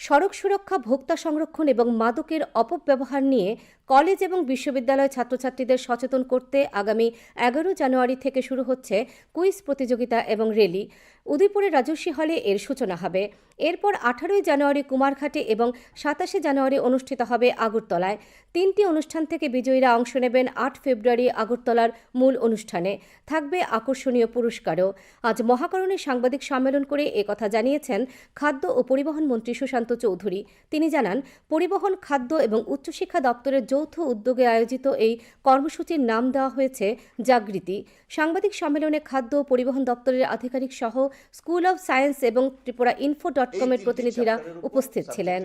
সড়ক সুরক্ষা, ভোক্তা সংরক্ষণ এবং মাদকের অপব্যবহার নিয়ে কলেজ এবং বিশ্ববিদ্যালয় ছাত্রছাত্রীদের সচেতন করতে আগামী এগারো জানুয়ারি থেকে শুরু হচ্ছে কুইজ প্রতিযোগিতা এবং র্যালি। উদয়পুরের রাজস্বী হলে এর সূচনা হবে। এরপর আঠারোই জানুয়ারি কুমারঘাটে এবং সাতাশে জানুয়ারি অনুষ্ঠিত হবে আগরতলায়। তিনটি অনুষ্ঠান থেকে বিজয়ীরা অংশ নেবেন আট ফেব্রুয়ারি আগরতলার মূল অনুষ্ঠানে। থাকবে আকর্ষণীয় পুরস্কারও। আজ মহাকরণে সাংবাদিক সম্মেলন করে একথা জানিয়েছেন খাদ্য ও পরিবহন মন্ত্রী সুশান্ত চৌধুরী। তিনি জানান, পরিবহন, খাদ্য এবং উচ্চশিক্ষা দপ্তরের যৌথ উদ্যোগে আয়োজিত এই কর্মসূচির নাম দেওয়া হয়েছে জাগৃতি। সাংবাদিক সম্মেলনে খাদ্য ও পরিবহন দপ্তরের আধিকারিক সহ স্কুল অব সায়েন্স এবং ত্রিপুরা ইনফো ডট কমের প্রতিনিধিরা উপস্থিত ছিলেন।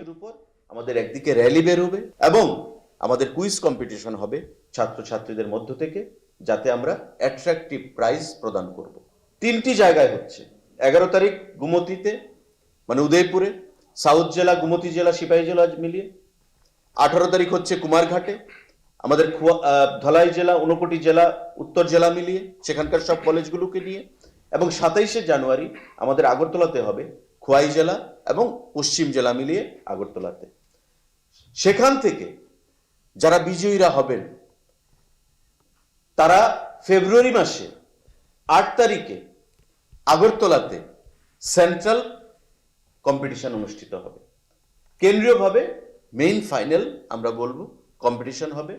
আমাদের একদিকে র্যালি বেরোবে এবং আমাদের কুইজ কম্পিটিশন হবে ছাত্রছাত্রীদের মধ্য থেকে যাতে আমরা অ্যাট্রাকটিভ প্রাইজ প্রদান করব। তিনটি জায়গায় হচ্ছে। এগারো তারিখ গুমতিতে মানে উদয়পুরে সাউথ জেলা গুমতি জেলা সিপাহী জেলা মিলিয়ে। আঠারো তারিখ হচ্ছে কুমারঘাটে আমাদের ধলাই জেলা ঊনকোটি জেলা উত্তর জেলা মিলিয়ে সেখানকার সব কলেজগুলোকে নিয়ে। এবং সাতাইশে জানুয়ারি আমাদের আগরতলাতে হবে। খোয়াই জেলা এবং পশ্চিম জেলা মিলিয়ে আগরতলাতে। সেখান থেকে যারা বিজয়ীরা হবেন, তারা ফেব্রুয়ারি মাসে আট তারিখে আগরতলাতে সেন্ট্রাল কম্পিটিশন অনুষ্ঠিত হবে। কেন্দ্রীয়ভাবে মেইন ফাইনাল আমরা বলব, কম্পিটিশন হবে।